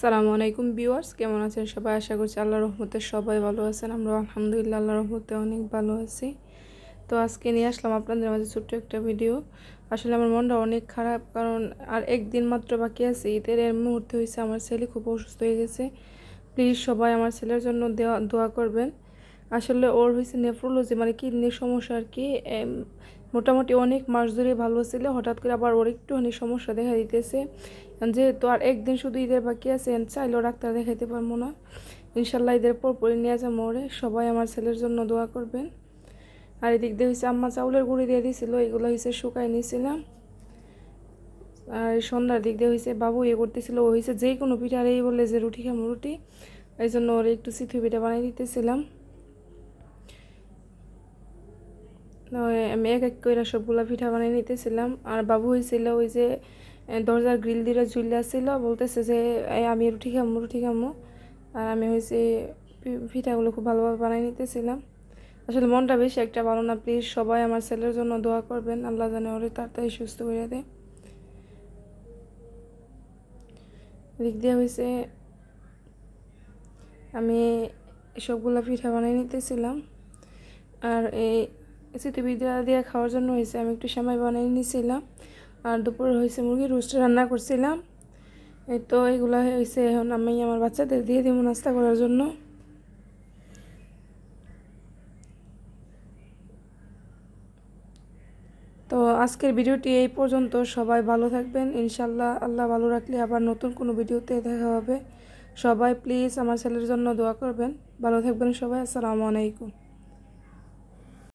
আসসালামু আলাইকুম ভিউয়ার্স, কেমন আছেন সবাই? আশা করছি আল্লাহ রহমতে সবাই ভালো আছেন আমরা আলহামদুলিল্লাহ আল্লাহ রহমতে অনেক ভালো আছি। তো আজকে নিয়ে আসলাম আপনাদের মাঝে ছোট্ট একটা ভিডিও। আসলে আমার মনটা অনেক খারাপ কারণ আর একদিন মাত্র বাকি আছে, ঈদের এর মুহূর্তে হয়েছে আমার ছেলে খুব অসুস্থ হয়ে গেছে। প্লিজ সবাই আমার ছেলের জন্য দেওয়া, দোয়া করবেন। আসলে ওর হয়েছে নেফ্রোলজি মানে কিডনির সমস্যা আর কি মোটামুটি অনেক মাস ধরে ভালো ছিল, হঠাৎ করে আবার ওর একটুখানি সমস্যা দেখা দিতেছে। যেহেতু আর একদিন শুধু ঈদের বাকি আছে চাইলেও ডাক্তার দেখাইতে পারব না। ইনশাল্লাহ ঈদের পর পরে নিয়ে যাব মোড়ে সবাই আমার ছেলের জন্য দোয়া করবেন। আর এদিক দিয়ে হয়েছে আম্মা চাউলের গুঁড়ি দিয়ে দিয়েছিল এগুলো হয়েছে শুকাই নিয়েছিলাম আর সন্ধ্যার দিক দিয়ে হয়েছে বাবু ইয়ে করতেছিল, ও হয়েছে যে কোনো পিঠা আর এই বলে যে রুটি খামো রুটি। এই জন্য ওর একটু সিথু পিঠা বানিয়ে দিতেছিলাম ওই আমি এক এক করে সবগুলা পিঠা বানিয়ে নিতেছিলাম। আর বাবু হয়েছিল ওই যে দরজার গ্রিল দিয়ে ঝুলে আসছিল বলতেছে যে "এই আমি রুটি খামো রুটি খামো। আর আমি হয়েছে পিঠাগুলো খুব ভালোভাবে বানিয়ে নিতেছিলাম। আসলে মনটা বেশি একটা ভালো না প্লিজ সবাই আমার ছেলের জন্য দোয়া করবেন, আল্লাহ জানে ওরে তাড়াতাড়ি সুস্থ করে দেয়। দিক দিয়ে হয়েছে আমি সবগুলো পিঠা বানিয়ে নিতেছিলাম। আর এই স্মৃতিবিদ্যা দিয়ে খাওয়ার জন্য হয়েছে। আমি একটু সময় বানিয়ে নিয়েছিলাম আর দুপুরে হয়েছে মুরগির রোস্ট রান্না করছিলাম। এই তো এগুলো হয়েছে। এখন আমি আমার বাচ্চাদের দিয়ে দিব নাস্তা করার জন্য। তো আজকের ভিডিওটি এই পর্যন্ত। সবাই ভালো থাকবেন। ইনশাল্লাহ আল্লাহ ভালো রাখলে আবার নতুন কোনো ভিডিওতে দেখা হবে। সবাই প্লিজ আমার ছেলের জন্য দোয়া করবেন। ভালো থাকবেন সবাই। আসসালামু আলাইকুম।